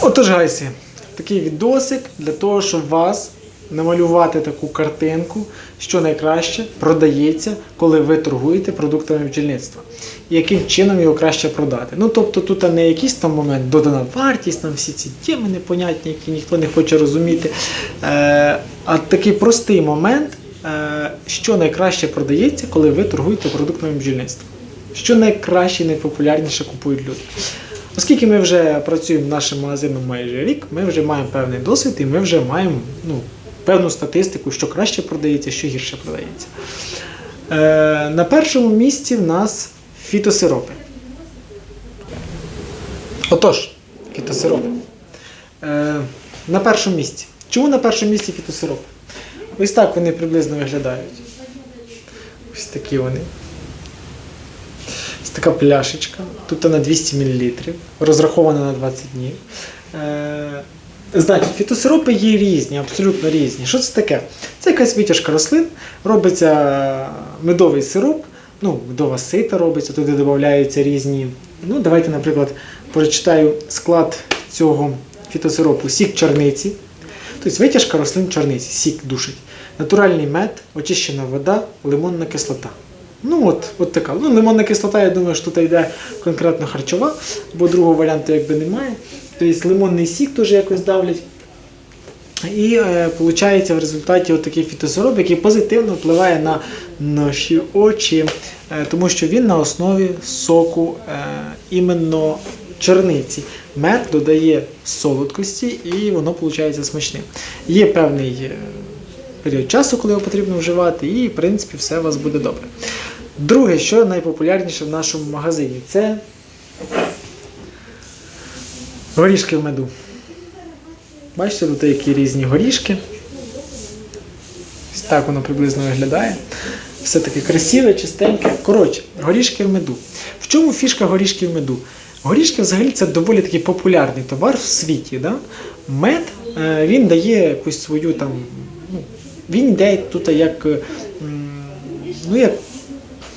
Отож, гайси, такий відосик для того, щоб вас намалювати таку картинку, що найкраще продається, коли ви торгуєте продуктами бджільництва. Яким чином його краще продати. Ну, тобто тут не якийсь там момент додана вартість, там всі ці теми непонятні, які ніхто не хоче розуміти. Е, а такий простий момент, е, що найкраще продається, коли ви торгуєте продуктами бджільництва. Що найкраще і найпопулярніше купують люди. Оскільки ми вже працюємо нашим магазином майже рік, ми вже маємо певний досвід і ми вже маємо ну, певну статистику, що краще продається, що гірше продається. Е, на першому місці в нас фітосиропи. Отож, фітосиропи. Е, на першому місці. Чому на першому місці фітосиропи? Ось так вони приблизно виглядають. Ось такі вони. Така пляшечка. Тут на 200 мл, розрахована на 20 днів. Е, значить, фітосиропи є різні, абсолютно різні. Що це таке? Це якась витяжка рослин, робиться медовий сироп, ну, медова сита робиться, туди додаються різні. Ну, давайте, наприклад, прочитаю склад цього фітосиропу. Сік чорниці. Тобто витяжка рослин чорниці, сік душить. Натуральний мед, очищена вода, лимонна кислота. Ну от, от така. Ну, лимонна кислота, я думаю, що тут йде конкретно харчова, бо другого варіанту якби немає. Тобто лимонний сік теж якось давлять. І е, в результаті от такий фітосироп, який позитивно впливає на наші очі, е, тому що він на основі соку е, іменно чорниці. Мед додає солодкості і воно виходить смачним. Є певний е, період часу, коли його потрібно вживати, і в принципі все у вас буде добре. Друге, що найпопулярніше в нашому магазині, це горішки в меду. Бачите, тут які різні горішки. Ось так воно приблизно виглядає. Все таке красиве, чистеньке. Коротше, горішки в меду. В чому фішка горішки в меду? Горішки взагалі це доволі такий популярний товар в світі. Да? Мед е, він дає якусь свою там. Ну, він йде тут як. Ну, як,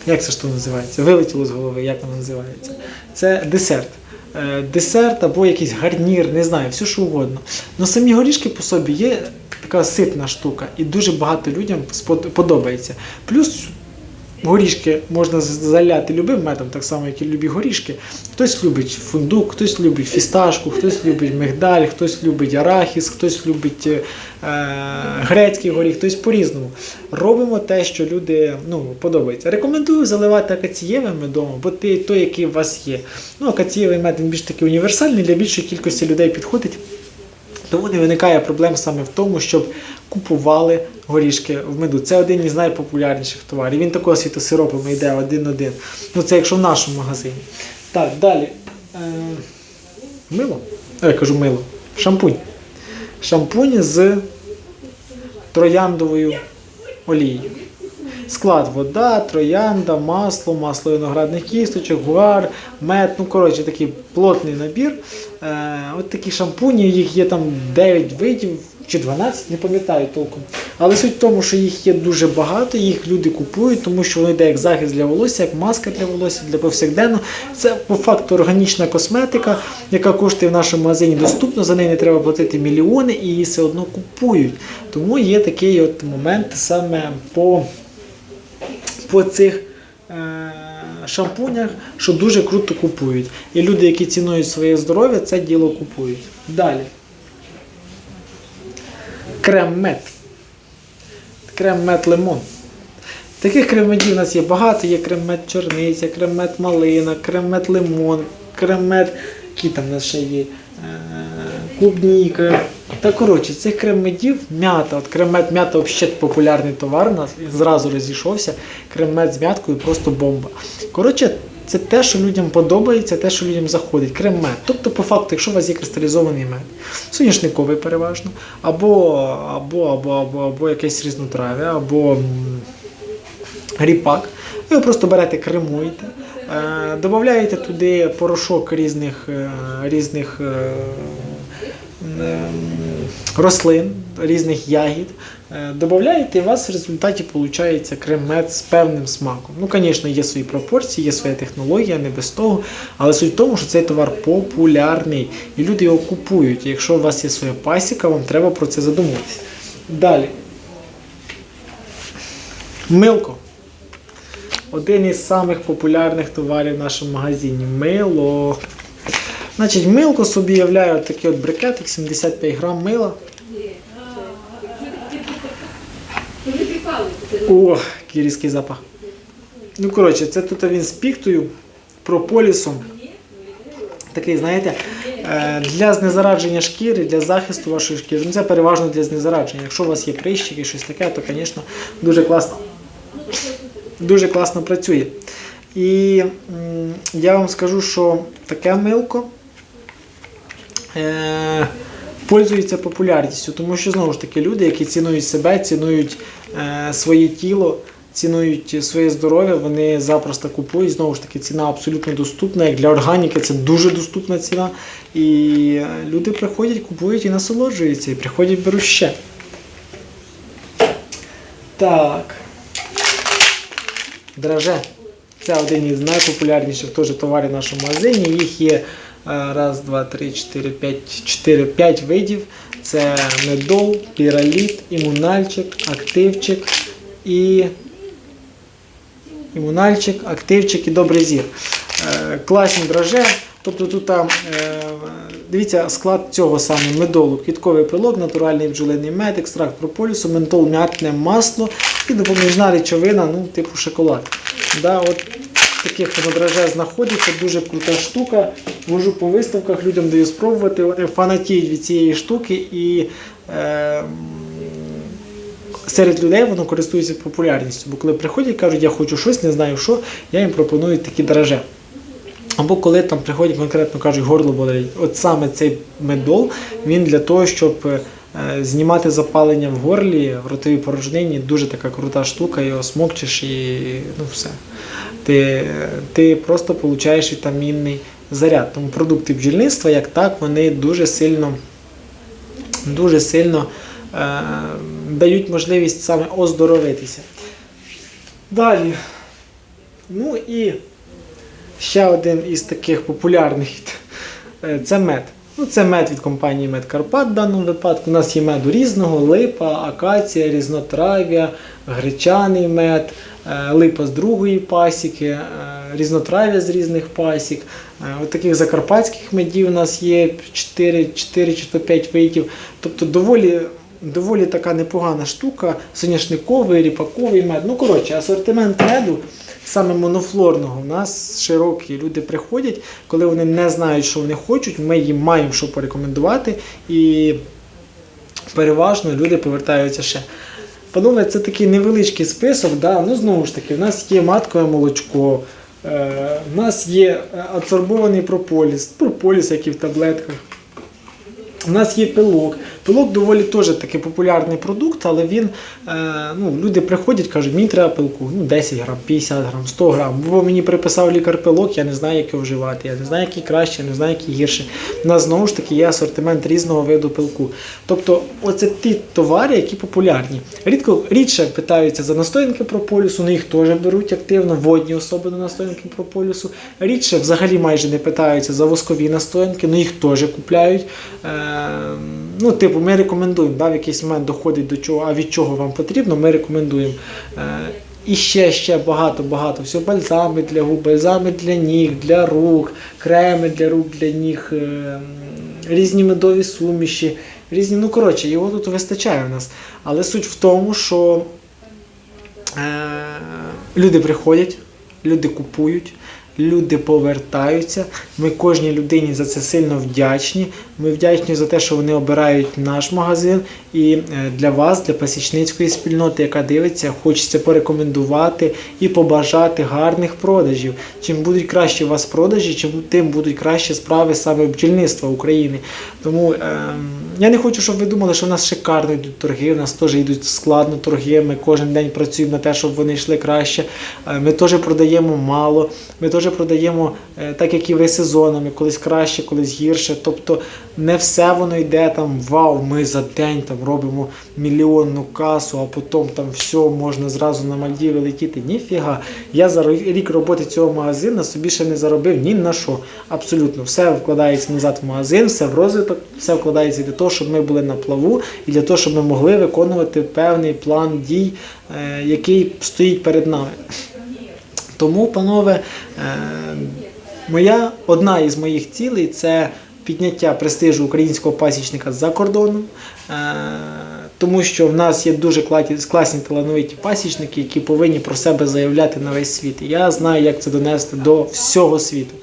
як це ж то називається? Вилетіло з голови, як воно називається? Це десерт. Е, Десерт або якийсь гарнір, не знаю, все що угодно. Но самі горішки по собі є така ситна штука, і дуже багато людям подобається. Плюс горішки можна заляти любим медом, так само, як і любі горішки. Хтось любить фундук, хтось любить фісташку, хтось любить мигдаль, хтось любить арахіс, хтось любить е, грецький горіх, хтось по-різному. Робимо те, що люди ну, подобається. Рекомендую заливати акацієвим медом, бо ти той, який у вас є. Ну, акацієвий мед він більш такий універсальний, для більшої кількості людей підходить. Тому не виникає проблем саме в тому, щоб купували горішки в меду. Це один із найпопулярніших товарів. Він такого світосиропами йде один-один. Ну це якщо в нашому магазині. Так, далі. Е, мило? Я кажу мило. Шампунь. Шампунь з трояндовою олією. Склад вода, троянда, масло, масло виноградних кісточок, гуар, мед. Ну, коротше, такий плотний набір. Е, от такі шампуні, їх є там 9 видів чи 12, не пам'ятаю толком. Але суть в тому, що їх є дуже багато, їх люди купують, тому що воно йде як захист для волосся, як маска для волосся, для повсякденного. Це по факту органічна косметика, яка коштує в нашому магазині доступно, за неї не треба платити мільйони і її все одно купують. Тому є такий от момент саме по по цих е, шампунях, що дуже круто купують. І люди, які цінують своє здоров'я, це діло купують. Далі. Крем-мед. Крем-мед лимон. Таких крем-медів у нас є багато. Є крем-мед чорниця, крем-мед малина, крем-мед лимон, крем-мед, які там у нас ще є. Е, клубніка. Та коротше, цих крем-медів м'ята. От крем-мед м'ята взагалі популярний товар нас, зразу розійшовся. Крем-мед з м'яткою просто бомба. Коротше, це те, що людям подобається, те, що людям заходить. Крем-мед. Тобто, по факту, якщо у вас є кристалізований мед, соняшниковий переважно, або, або, або, або, або якесь різнотрав'я, або ріпак. Ви просто берете, кремуєте, е, додаєте туди порошок різних, е, різних е, рослин, різних ягід. Е, Додаєте, і у вас в результаті виходить крем-мед з певним смаком. Ну, звісно, є свої пропорції, є своя технологія, не без того. Але суть в тому, що цей товар популярний і люди його купують. Якщо у вас є своя пасіка, вам треба про це задумуватися. Далі. Милко. Один із самих популярних товарів в нашому магазині. Мило. Значить, милко собі являє такий от брикетик, 75 грам мила. О, який запах. Ну, коротше, це тут він з піктою, прополісом. Такий, знаєте, е, для знезарадження шкіри, для захисту вашої шкіри. Ну, це переважно для знезарадження. Якщо у вас є прищики, щось таке, то, звісно, дуже класно. Дуже класно працює. І я вам скажу, що таке милко е, пользується популярністю, тому що знову ж таки люди, які цінують себе, цінують е, своє тіло, цінують своє здоров'я, вони запросто купують. Знову ж таки, ціна абсолютно доступна. Як для органіки це дуже доступна ціна. І е, люди приходять, купують і насолоджуються, і приходять, беруть ще. Так. Драже. Це один із найпопулярніших теж товарів в нашому магазині. Їх є раз, два, три, чотири, п'ять, чотири, п'ять видів. Це медол, піраліт, імунальчик, активчик і імунальчик, активчик і добрий зір. Е, Класні драже. Тобто тут там, е, дивіться, склад цього саме медолу, квітковий пилок, натуральний бджолиний мед, екстракт прополісу, ментол, м'ятне масло і допоміжна речовина, ну, типу шоколад. Да, от таких воно драже знаходиться, дуже крута штука. Вожу по виставках, людям даю спробувати. Вони фанатіють від цієї штуки і е, серед людей воно користується популярністю. Бо коли приходять, кажуть, я хочу щось, не знаю що, я їм пропоную такі драже. Або коли там приходять конкретно кажуть, горло болить. От саме цей медол, він для того, щоб е, знімати запалення в горлі, в ротовій порожнині, дуже така крута штука, його смокчеш і ну все. Ти, ти просто получаєш вітамінний заряд. Тому продукти бджільництва, як так, вони дуже сильно, дуже сильно е, дають можливість саме оздоровитися. Далі. Ну і Ще один із таких популярних е, це мед. Ну, це мед від компанії Мед Карпат в даному випадку. У нас є меду різного: липа, акація, різнотрав'я, гречаний мед, е, липа з другої пасіки, е, різнотрав'я з різних пасік. Е, От таких закарпатських медів у нас є 4, 4 чи то 5 видів. Тобто доволі, доволі така непогана штука, соняшниковий, ріпаковий мед. Ну, коротше, асортимент меду саме монофлорного у нас широкий. Люди приходять, коли вони не знають, що вони хочуть, ми їм маємо що порекомендувати, і переважно люди повертаються ще. Панове, це такий невеличкий список. Да? Ну, знову ж таки, у нас є маткове молочко, е, у нас є адсорбований прополіс, прополіс, який в таблетках. У нас є пилок. Пилок доволі теж такий популярний продукт, але він, е, ну, люди приходять, кажуть, мені треба пилку, ну 10 грам, 50 грам, 100 грам. Бо мені приписав лікар пилок, я не знаю, як вживати, я не знаю, який краще, я не знаю, який гірше. У нас знову ж таки є асортимент різного виду пилку. Тобто, оце ті товари, які популярні. Рідко рідше питаються за настоянки прополісу, ну їх теж беруть активно, водні особливо настоянки прополісу. Рідше взагалі майже не питаються за воскові настоянки, ну їх теж купляють. Е, ну, типу, ми рекомендуємо, да, в якийсь момент доходить до чого, а від чого вам потрібно, ми рекомендуємо. Е, і ще, ще багато-багато всього. Бальзами для губ, бальзами для ніг, для рук, креми для рук, для ніг, е, різні медові суміші, різні, ну коротше, його тут вистачає в нас. Але суть в тому, що е, люди приходять, люди купують. Люди повертаються. Ми кожній людині за це сильно вдячні. Ми вдячні за те, що вони обирають наш магазин. І е, для вас, для пасічницької спільноти, яка дивиться, хочеться порекомендувати і побажати гарних продажів. Чим будуть кращі у вас продажі, тим будуть кращі справи саме бджільництва України. Тому ем, я не хочу, щоб ви думали, що в нас шикарно йдуть торги. У нас теж йдуть складно торги. Ми кожен день працюємо на те, щоб вони йшли краще. Е, Ми теж продаємо мало. Ми теж теж продаємо е, так, як і ви сезонами, колись краще, колись гірше. Тобто не все воно йде там вау, ми за день там робимо мільйонну касу, а потім там все можна зразу на Мальдіви летіти. Ніфіга. Я за рік роботи цього магазину собі ще не заробив ні на що. Абсолютно все вкладається назад в магазин, все в розвиток, все вкладається для того, щоб ми були на плаву і для того, щоб ми могли виконувати певний план дій, е, який стоїть перед нами. Тому, панове, е, моя одна із моїх цілей це підняття престижу українського пасічника за кордоном, е, тому що в нас є дуже класні талановиті пасічники, які повинні про себе заявляти на весь світ. Я знаю, як це донести до всього світу.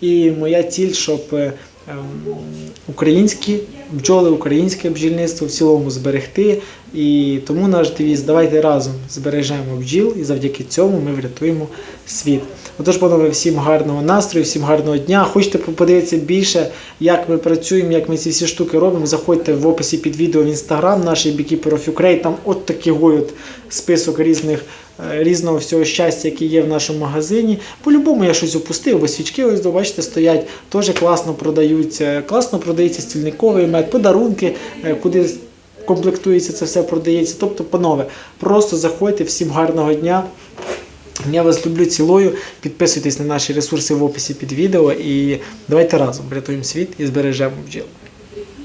І моя ціль, щоб е, ем, українські бджоли, українське бджільництво в цілому зберегти. І тому наш девіз давайте разом збережемо бджіл, і завдяки цьому ми врятуємо світ. Отож, панове, всім гарного настрою, всім гарного дня. Хочете подивитися більше, як ми працюємо, як ми ці всі штуки робимо. Заходьте в описі під відео в інстаграм наш Beekeeper of Ukraine. Там от такий от список різних. е, Різного всього щастя, яке є в нашому магазині. По-любому я щось опустив, бо свічки, ось бачите, стоять, теж класно продаються. Класно продається стільниковий мед, подарунки, е, куди комплектується це все продається. Тобто, панове, просто заходьте, всім гарного дня. Я вас люблю, цілою. Підписуйтесь на наші ресурси в описі під відео і давайте разом врятуємо світ і збережемо бджіл.